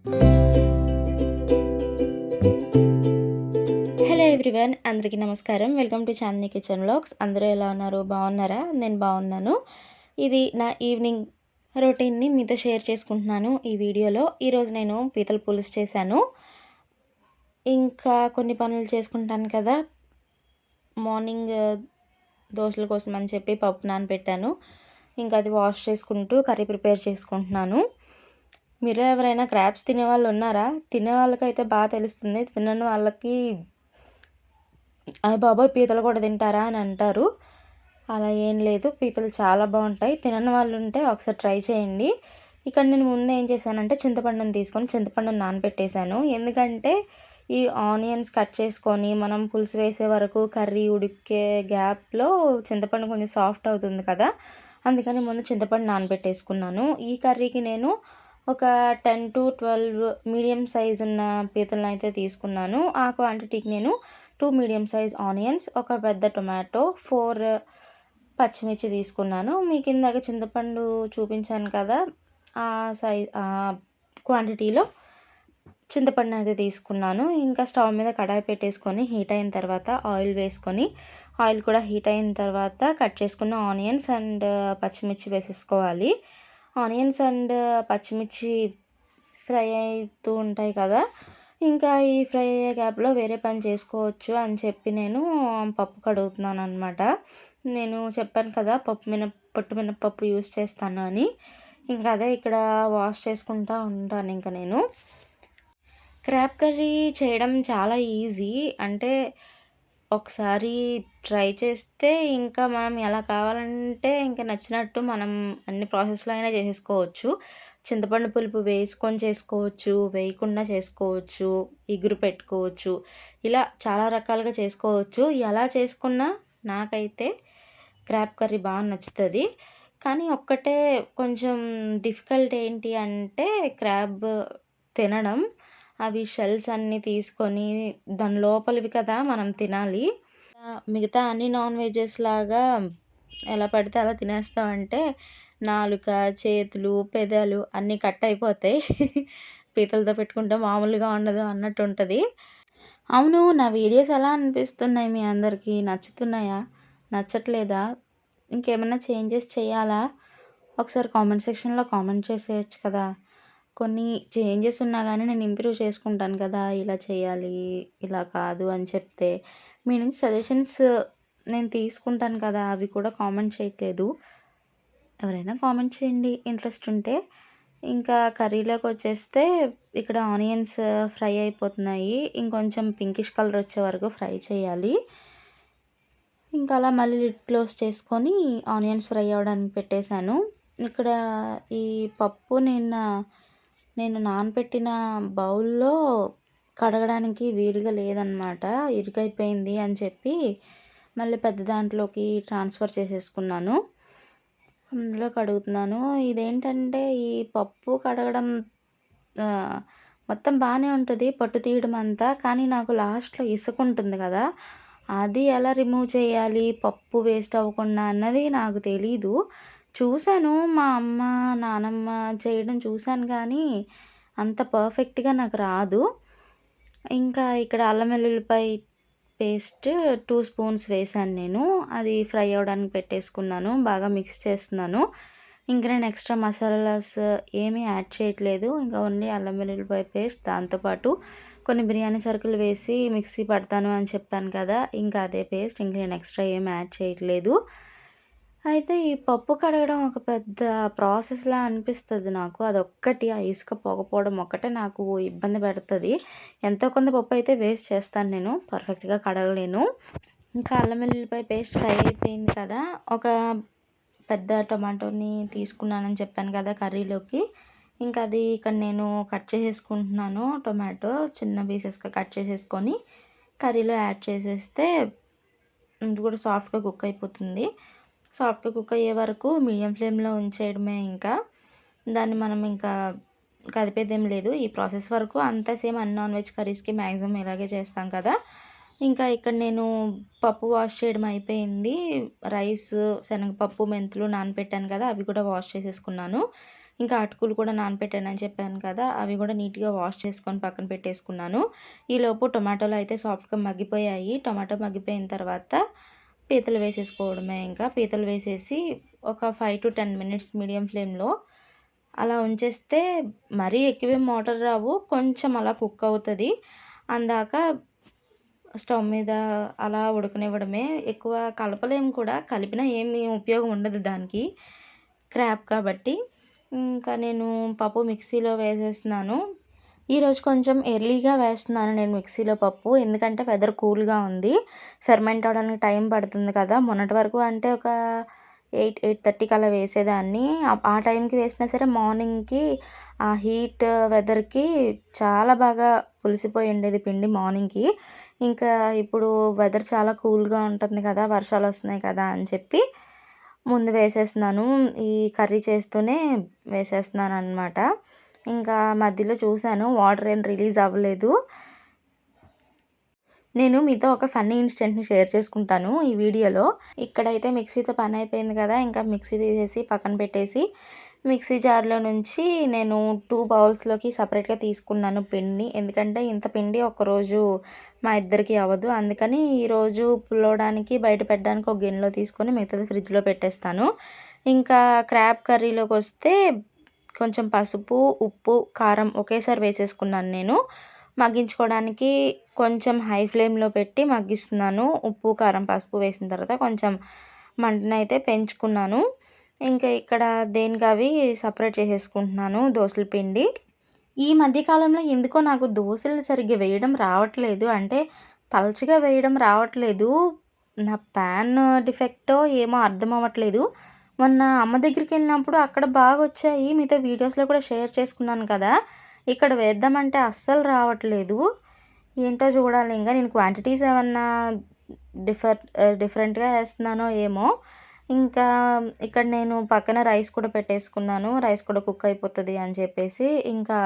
Hello everyone అందరికీ నమస్కారం. Welcome to Chandini kitchen vlogs అందరూ ఎలా ఉన్నారు? బాగున్నారా? నేను బాగున్నాను. ఇది నా ఈవినింగ్ రొటీన్ని మీతో షేర్ చేసుకుంటున్నాను ఈ వీడియోలో. ఈరోజు నేను పీతల పులుసు చేశాను. ఇంకా కొన్ని పనులు చేసుకుంటాను కదా. మార్నింగ్ uh, దోశల కోసం అని చెప్పి పప్పు నానబెట్టాను. ఇంకా అది వాష్ చేసుకుంటూ కర్రీ ప్రిపేర్ చేసుకుంటున్నాను. మీరు ఎవరైనా క్రాబ్స్ తినే వాళ్ళు ఉన్నారా? తినే వాళ్ళకైతే బాగా తెలుస్తుంది. తినని వాళ్ళకి అయ్య బాబోయ్ పీతలు కూడా తింటారా? అని అంటారు. అలా ఏం లేదు. పీతలు చాలా బాగుంటాయి. తినని వాళ్ళు ఉంటే ఒకసారి ట్రై చేయండి. ఇక్కడ నేను ముందు ఏం చేశానంటే చింతపండుని తీసుకొని చింతపండుని నానబెట్టేశాను. ఎందుకంటే ఈ ఆనియన్స్ కట్ చేసుకొని మనం పులుసు వేసే వరకు కర్రీ ఉడికే గ్యాప్లో చింతపండు కొంచెం సాఫ్ట్ అవుతుంది కదా? అందుకని ముందు చింతపండు నానబెట్టేసుకున్నాను. ఈ కర్రీకి నేను ఒక ten to twelve medium size ఉన్న పీతలను అయితే తీసుకున్నాను. ఆ క్వాంటిటీకి నేను టూ మీడియం సైజ్ ఆనియన్స్ ఒక పెద్ద టొమాటో ఫోర్ పచ్చిమిర్చి తీసుకున్నాను. మీకు ఇందాక చింతపండు చూపించాను కదా ఆ సైజ్ ఆ క్వాంటిటీలో చింతపండు అయితే తీసుకున్నాను. ఇంకా స్టవ్ మీద కడాయి పెట్టేసుకొని హీట్ అయిన తర్వాత ఆయిల్ వేసుకొని ఆయిల్ కూడా హీట్ అయిన తర్వాత కట్ చేసుకున్న ఆనియన్స్ అండ్ పచ్చిమిర్చి వేసేసుకోవాలి. ఆనియన్స్ అండ్ పచ్చిమిర్చి ఫ్రై అవుతూ ఉంటాయి కదా. ఇంకా ఈ ఫ్రై అయ్యే గ్యాప్లో వేరే పని చేసుకోవచ్చు అని చెప్పి నేను పప్పు కడుగుతున్నాను అనమాట నేను చెప్పాను కదా పప్పు మిన పొట్టు మినపప్పు యూస్ చేస్తాను అని. ఇంకా అదే ఇక్కడ వాష్ చేసుకుంటా ఉంటాను ఇంకా నేను. క్రాప్ కర్రీ చేయడం చాలా ఈజీ. అంటే ఒకసారి ట్రై చేస్తే ఇంకా మనం ఎలా కావాలంటే ఇంకా నచ్చినట్టు మనం అన్ని ప్రాసెస్లో అయినా చేసేసుకోవచ్చు. చింతపండు పులుపు వేసుకొని చేసుకోవచ్చు వేయకుండా చేసుకోవచ్చు ఇగురు పెట్టుకోవచ్చు ఇలా చాలా రకాలుగా చేసుకోవచ్చు. ఎలా చేసుకున్నా నాకైతే క్రాప్ కర్రీ బాగా నచ్చుతుంది. కానీ ఒక్కటే కొంచెం డిఫికల్ట్ ఏంటి అంటే క్రాబ్ తినడం. అవి షెల్స్ అన్నీ తీసుకొని దాని లోపలివి కదా మనం తినాలి. మిగతా అన్ని నాన్ వెజెస్ లాగా ఎలా పడితే అలా తినేస్తామంటే నాలుక చేతులు పెదాలు అన్నీ కట్ అయిపోతాయి. పీతలతో పెట్టుకుంటే మామూలుగా ఉండదు అన్నట్టు ఉంటుంది. అవును నా వీడియోస్ ఎలా అనిపిస్తున్నాయి మీ అందరికీ? నచ్చుతున్నాయా? నచ్చట్లేదా? ఇంకేమైనా చేంజెస్ చేయాలా? ఒకసారి కామెంట్ సెక్షన్లో కామెంట్ చేసేయచ్చు కదా. కొన్ని చేంజెస్ ఉన్నా కానీ నేను ఇంప్రూవ్ చేసుకుంటాను కదా ఇలా చేయాలి ఇలా కాదు అని చెప్తే మీ నుంచి సజెషన్స్ నేను తీసుకుంటాను కదా అవి కూడా కామెంట్ చేయట్లేదు. ఎవరైనా కామెంట్ చేయండి ఇంట్రెస్ట్ ఉంటే. ఇంకా కర్రీలోకి వచ్చేస్తే ఇక్కడ ఆనియన్స్ ఫ్రై అయిపోతున్నాయి. ఇంకొంచెం పింకిష్ కలర్ వచ్చే వరకు ఫ్రై చేయాలి. ఇంకా అలా మళ్ళీ లిడ్ క్లోజ్ చేసుకొని ఆనియన్స్ ఫ్రై అవ్వడానికి పెట్టేశాను. ఇక్కడ ఈ పప్పు నిన్న నేను నానబెట్టిన బౌల్లో కడగడానికి వీలుగా లేదనమాట ఇరుకైపోయింది అని చెప్పి మళ్ళీ పెద్ద దాంట్లోకి ట్రాన్స్ఫర్ చేసేసుకున్నాను. అందులో కడుగుతున్నాను. ఇదేంటంటే ఈ పప్పు కడగడం మొత్తం బాగానే ఉంటుంది పట్టు తీయడం అంతా కానీ నాకు లాస్ట్లో ఇసుక ఉంటుంది కదా అది ఎలా రిమూవ్ చేయాలి? పప్పు వేస్ట్ అవ్వకుండా అన్నది నాకు తెలీదు. చూశాను. మా అమ్మ నానమ్మ చేయడం చూశాను కానీ అంత పర్ఫెక్ట్గా నాకు రాదు. ఇంకా ఇక్కడ అల్లం వెల్లుల్లిపాయ పేస్ట్ టూ స్పూన్స్ వేసాను నేను. అది ఫ్రై అవ్వడానికి పెట్టేసుకున్నాను. బాగా మిక్స్ చేస్తున్నాను. ఇంకా నేను ఎక్స్ట్రా మసాలాస్ ఏమీ యాడ్ చేయట్లేదు. ఇంకా ఓన్లీ అల్లం వెల్లుల్లిపాయ పేస్ట్ దాంతోపాటు కొన్ని బిర్యానీ సరుకులు వేసి మిక్సీ పడతాను అని చెప్పాను కదా ఇంకా అదే పేస్ట్ ఇంక నేను ఎక్స్ట్రా ఏం యాడ్ చేయట్లేదు. అయితే ఈ పప్పు కడగడం ఒక పెద్ద ప్రాసెస్లా అనిపిస్తుంది నాకు. అదొక్కటి ఆ ఇసుక పోకపోవడం ఒక్కటే నాకు ఇబ్బంది పెడుతుంది. ఎంతో కొంత పప్పు అయితే వేస్ట్ చేస్తాను నేను. పర్ఫెక్ట్గా కడగలేను. ఇంకా అల్లం వెల్లుల్లిపాయ పేస్ట్ ఫ్రై అయిపోయింది కదా. ఒక పెద్ద టొమాటోని తీసుకున్నానని చెప్పాను కదా కర్రీలోకి. ఇంకా అది ఇక్కడ నేను కట్ చేసేసుకుంటున్నాను. టొమాటో చిన్న పీసెస్గా కట్ చేసేసుకొని కర్రీలో యాడ్ చేసేస్తే ఇది కూడా సాఫ్ట్గా కుక్ అయిపోతుంది. సాఫ్ట్ కుక్ అయ్యే వరకు మీడియం ఫ్లేమ్లో ఉంచేయడమే ఇంకా. దాన్ని మనం ఇంకా కదిపేదేం లేదు. ఈ ప్రాసెస్ వరకు అంతా సేమ్ అన్ నాన్ వెజ్ కర్రీస్కి మ్యాక్సిమం ఇలాగే చేస్తాం కదా. ఇంకా ఇక్కడ నేను పప్పు వాష్ చేయడం అయిపోయింది. రైస్ శనగపప్పు మెంతులు నానబెట్టాను కదా అవి కూడా వాష్ చేసేసుకున్నాను. ఇంకా అటుకులు కూడా నానబెట్టానని చెప్పాను కదా అవి కూడా నీట్గా వాష్ చేసుకొని పక్కన పెట్టేసుకున్నాను. ఈలోపు టొమాటోలు అయితే సాఫ్ట్గా మగ్గిపోయాయి. టొమాటో మగ్గిపోయిన తర్వాత పీతలు వేసేసుకోవడమే ఇంకా. పీతలు వేసేసి ఒక five to ten minutes medium ఫ్లేమ్లో అలా ఉంచేస్తే మరీ ఎక్కువే మోటార్ రావు. కొంచెం అలా కుక్ అవుతుంది. అందాక స్టవ్ మీద అలా ఉడకనివ్వడమే. ఎక్కువ కలపలేము కూడా. కలిపినా ఏమి ఉపయోగం ఉండదు దానికి. క్రాప్ కాబట్టి. ఇంకా నేను పప్పు మిక్సీలో వేసేస్తున్నాను. ఈరోజు కొంచెం ఎర్లీగా వేస్తున్నాను నేను మిక్సీలో పప్పు. ఎందుకంటే వెదర్ కూల్గా ఉంది. ఫెర్మెంట్ అవడానికి టైం పడుతుంది కదా. మొన్నటి వరకు అంటే ఒక ఎయిట్ ఎయిట్ థర్టీకి అలా వేసేదాన్ని. ఆ టైంకి వేసినా సరే మార్నింగ్కి ఆ హీట్ వెదర్కి చాలా బాగా పులిసిపోయి ఉండేది పిండి మార్నింగ్కి. ఇంకా ఇప్పుడు వెదర్ చాలా కూల్గా ఉంటుంది కదా. వర్షాలు వస్తున్నాయి కదా అని చెప్పి ముందు వేసేస్తున్నాను. ఈ కర్రీ చేస్తూనే వేసేస్తున్నాను అనమాట ఇంకా మధ్యలో చూశాను వాటర్ ఏం రిలీజ్ అవ్వలేదు. నేను మీతో ఒక ఫన్నీ ఇన్సిడెంట్ని షేర్ చేసుకుంటాను ఈ వీడియోలో. ఇక్కడైతే మిక్సీతో పని అయిపోయింది కదా ఇంకా మిక్సీ తీసేసి పక్కన పెట్టేసి మిక్సీ జార్లో నుంచి నేను టూ బౌల్స్లోకి సపరేట్గా తీసుకున్నాను పిండి. ఎందుకంటే ఇంత పిండి ఒకరోజు మా ఇద్దరికి అవ్వదు. అందుకని ఈరోజు పులవడానికి బయట పెట్టడానికి ఒక గిన్నెలో తీసుకొని మిగతాది ఫ్రిడ్జ్లో పెట్టేస్తాను. ఇంకా క్రాబ్ కర్రీలోకి వస్తే కొంచెం పసుపు ఉప్పు కారం ఒకేసారి వేసేసుకున్నాను నేను. మగ్గించుకోవడానికి కొంచెం హై ఫ్లేమ్లో పెట్టి మగ్గిస్తున్నాను. ఉప్పు కారం పసుపు వేసిన తర్వాత కొంచెం మంటనైతే పెంచుకున్నాను. ఇంకా ఇక్కడ దేనికి అవి సపరేట్ చేసేసుకుంటున్నాను దోశల పిండి. ఈ మధ్యకాలంలో ఎందుకో నాకు దోశలు సరిగ్గా వేయడం రావట్లేదు. అంటే పలచగా వేయడం రావట్లేదు. నా ప్యాన్ డిఫెక్టో ఏమో అర్థం అవ్వట్లేదు మొన్న అమ్మ దగ్గరికి వెళ్ళినప్పుడు అక్కడ బాగా వచ్చాయి మీతో వీడియోస్లో కూడా షేర్ చేసుకున్నాను కదా. ఇక్కడ వేద్దామంటే అస్సలు రావట్లేదు. ఏంటో చూడాలి. ఇంకా నేను క్వాంటిటీస్ ఏమన్నా డిఫర్ డిఫరెంట్గా వేస్తున్నానో ఏమో. ఇంకా ఇక్కడ నేను పక్కన రైస్ కూడా పెట్టేసుకున్నాను. రైస్ కూడా కుక్ అయిపోతుంది అని చెప్పేసి. ఇంకా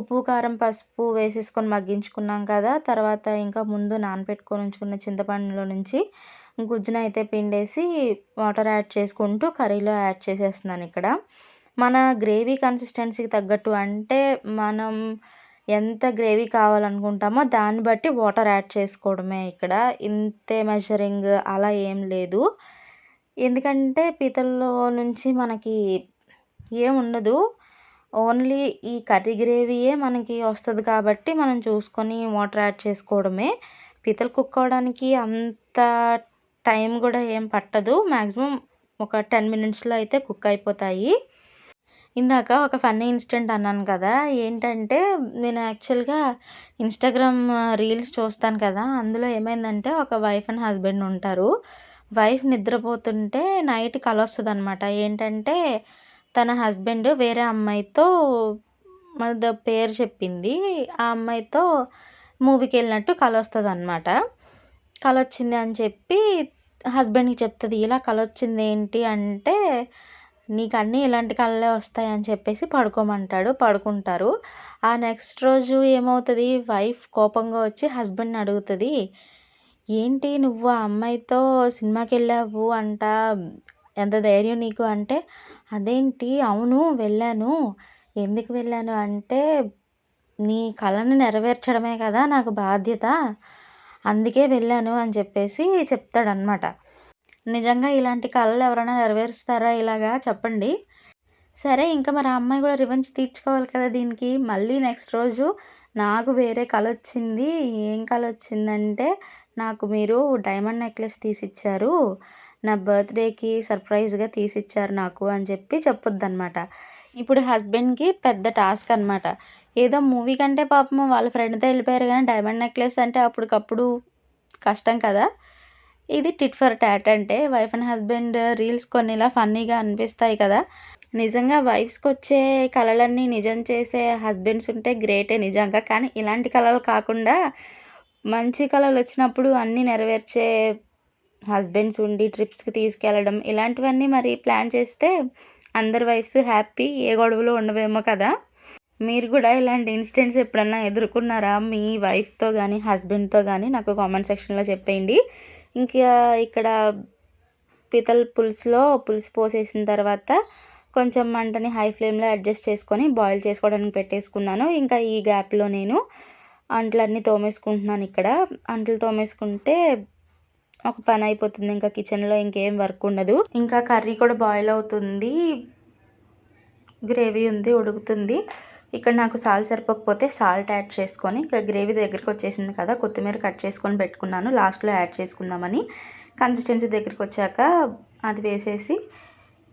ఉప్పు కారం పసుపు వేసేసుకొని మగ్గించుకున్నాం కదా. తర్వాత ఇంకా ముందు నానబెట్టుకొని ఉంచుకున్న చింతపండులో నుంచి గుజ్జున అయితే పిండేసి వాటర్ యాడ్ చేసుకుంటూ కర్రీలో యాడ్ చేసేస్తున్నాను ఇక్కడ. మన గ్రేవీ కన్సిస్టెన్సీకి తగ్గట్టు అంటే మనం ఎంత గ్రేవీ కావాలనుకుంటామో దాన్ని బట్టి వాటర్ యాడ్ చేసుకోవడమే ఇక్కడ. ఇంతే మెజరింగ్ అలా ఏం లేదు. ఎందుకంటే పీతల్లో నుంచి మనకి ఏముండదు ఓన్లీ ఈ కర్రీ గ్రేవీయే మనకి వస్తుంది కాబట్టి మనం చూసుకొని వాటర్ యాడ్ చేసుకోవడమే. పీతలు కుక్ అంత టైం కూడా ఏం పట్టదు. మ్యాక్సిమం ఒక టెన్ మినిట్స్లో అయితే కుక్ అయిపోతాయి. ఇందాక ఒక ఫన్నీ ఇన్సిడెంట్ అన్నాను కదా ఏంటంటే నేను యాక్చువల్గా ఇన్స్టాగ్రామ్ రీల్స్ చూస్తాను కదా అందులో ఏమైందంటే ఒక వైఫ్ అండ్ హస్బెండ్ ఉంటారు. వైఫ్ నిద్రపోతుంటే నైట్ కల వస్తుంది అనమాట ఏంటంటే తన హస్బెండ్ వేరే అమ్మాయితో మన పేరు చెప్పింది. ఆ అమ్మాయితో మూవీకి వెళ్ళినట్టు కల వస్తుంది అనమాట కల వచ్చింది అని చెప్పి హస్బెండ్కి చెప్తుంది ఇలా కల వచ్చింది ఏంటి అంటే నీకు అన్నీ ఇలాంటి కళ్ళే వస్తాయి అని చెప్పేసి పడుకోమంటాడు పడుకుంటారు. ఆ నెక్స్ట్ రోజు ఏమవుతుంది వైఫ్ కోపంగా వచ్చి హస్బెండ్ని అడుగుతుంది ఏంటి నువ్వు ఆ అమ్మాయితో సినిమాకి వెళ్ళావు అంట ఎంత ధైర్యం నీకు అంటే అదేంటి అవును వెళ్ళాను. ఎందుకు వెళ్ళాను అంటే నీ కళను నెరవేర్చడమే కదా నాకు బాధ్యత. అందుకే వెళ్ళాను అని చెప్పేసి చెప్తాడనమాట నిజంగా ఇలాంటి కళలు ఎవరైనా నెరవేరుస్తారా ఇలాగా చెప్పండి. సరే ఇంకా మరి ఆ అమ్మాయి కూడా రివెంజ్ తీర్చుకోవాలి కదా దీనికి. మళ్ళీ నెక్స్ట్ రోజు నాకు వేరే కళ వచ్చింది. ఏం కళ వచ్చిందంటే నాకు మీరు డైమండ్ నెక్లెస్ తీసిచ్చారు. నా బర్త్డేకి సర్ప్రైజ్గా తీసిచ్చారు నాకు అని చెప్పి చెప్పొద్దు అనమాట ఇప్పుడు హస్బెండ్కి పెద్ద టాస్క్ అనమాట ఏదో మూవీ కంటే పాపం వాళ్ళ ఫ్రెండ్తో వెళ్ళిపోయారు కానీ డైమండ్ నెక్లెస్ అంటే అప్పటికప్పుడు కష్టం కదా. ఇది టిట్ ఫర్ టాట్ అంటే వైఫ్ అండ్ హస్బెండ్ రీల్స్ కొన్ని ఇలా ఫన్నీగా అనిపిస్తాయి కదా. నిజంగా వైఫ్స్కి వచ్చే కళలన్నీ నిజం చేసే హస్బెండ్స్ ఉంటే గ్రేటే నిజంగా. కానీ ఇలాంటి కళలు కాకుండా మంచి కళలు వచ్చినప్పుడు అన్నీ నెరవేర్చే హస్బెండ్స్ ఉండి ట్రిప్స్కి తీసుకెళ్ళడం ఇలాంటివన్నీ మరి ప్లాన్ చేస్తే అందరి వైఫ్స్ హ్యాపీ ఏ గొడవలు ఉండవేమో కదా. మీరు కూడా ఇలాంటి ఇన్సిడెంట్స్ ఎప్పుడన్నా ఎదుర్కొన్నారా? మీ వైఫ్తో కానీ హస్బెండ్తో కానీ నాకు కామెంట్ సెక్షన్లో చెప్పేయండి. ఇంకా ఇక్కడ పీతల పులుసులో పులుసు పోసేసిన తర్వాత కొంచెం మంటని హై ఫ్లేమ్లో అడ్జస్ట్ చేసుకొని బాయిల్ చేసుకోవడానికి పెట్టేసుకున్నాను. ఇంకా ఈ గ్యాప్లో నేను అంట్లన్నీ తోమేసుకుంటున్నాను ఇక్కడ. అంట్లు తోమేసుకుంటే ఒక పని అయిపోతుంది. ఇంకా కిచెన్లో ఇంకేం వర్క్ ఉండదు. ఇంకా కర్రీ కూడా బాయిల్ అవుతుంది. గ్రేవీ ఉంది ఉడుకుతుంది. ఇక్కడ నాకు సాల్ట్ సరిపోకపోతే సాల్ట్ యాడ్ చేసుకొని ఇంకా గ్రేవీ దగ్గరికి వచ్చేసింది కదా కొత్తిమీర కట్ చేసుకొని పెట్టుకున్నాను. లాస్ట్లో యాడ్ చేసుకుందామని కన్సిస్టెన్సీ దగ్గరికి వచ్చాక అది వేసేసి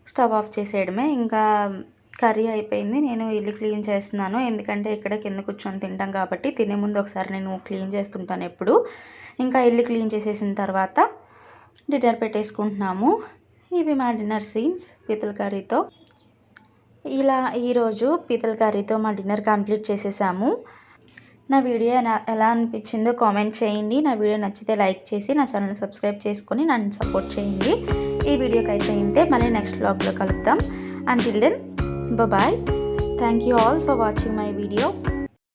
స్టవ్ ఆఫ్ చేసేయడమే. ఇంకా కర్రీ అయిపోయింది. నేను ఇల్లు క్లీన్ చేస్తున్నాను. ఎందుకంటే ఇక్కడ కింద కూర్చొని తింటాం కాబట్టి తినే ముందు ఒకసారి నేను క్లీన్ చేస్తుంటాను ఎప్పుడు. ఇంకా ఇల్లు క్లీన్ చేసేసిన తర్వాత డిన్నర్ పెట్టేసుకుంటున్నాము. ఇవి మా డిన్నర్ సీన్స్ పీతల కర్రీతో. ఇలా ఈరోజు పీతల కర్రీతో మా డిన్నర్ కంప్లీట్ చేసేసాము. నా వీడియో ఎలా అనిపించిందో కామెంట్ చేయండి. నా వీడియో నచ్చితే లైక్ చేసి నా ఛానల్ సబ్స్క్రైబ్ చేసుకొని నన్ను సపోర్ట్ చేయండి. ఈ వీడియోకి అయితే ఇంతే. మళ్ళీ నెక్స్ట్ బ్లాగ్లో కలుద్దాం. Until then bye thank you all for watching my video